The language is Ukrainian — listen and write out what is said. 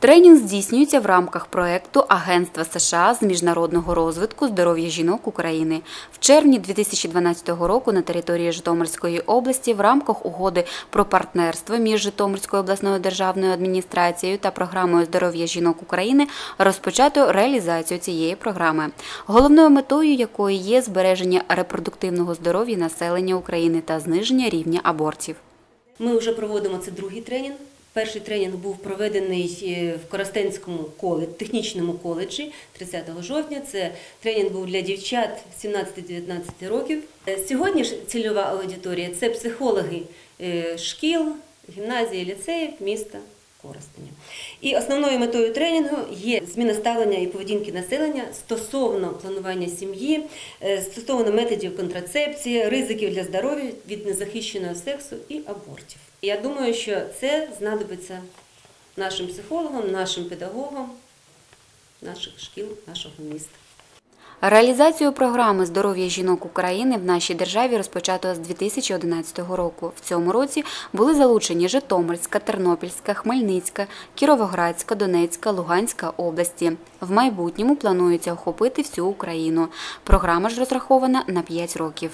Тренінг здійснюється в рамках проекту Агентства США з міжнародного розвитку здоров'я жінок України. В червні 2012 року на території Житомирської області в рамках угоди про партнерство між Житомирською обласною державною адміністрацією та програмою здоров'я жінок України розпочато реалізацію цієї програми, головною метою якої є збереження репродуктивного здоров'я населення України та зниження рівня абортів. Ми вже проводимо це другий тренінг. Перший тренінг був проведений е, в Коростенському коледжі, технічному коледжі 30 жовтня. Це тренінг був для дівчат 17-19 років. Е, Сьогодні ж цільова аудиторія це психологи е, шкіл, гімназії, ліцеїв міста Коростеня. І основною метою тренінгу є зміна ставлення і поведінки населення стосовно планування сім'ї, е, стосовно методів контрацепції, ризиків для здоров'я від незахищеного сексу і абортів. Я думаю, що це знадобиться нашим психологам, нашим педагогам, наших шкіл, нашого міста. Реалізацію програми здоров'я жінок України в нашій державі розпочато з 2011 року. В цьому році були залучені Житомирська, Тернопільська, Хмельницька, Кіровоградська, Донецька, Луганська області. В майбутньому планується охопити всю Україну. Програма ж розрахована на 5 років.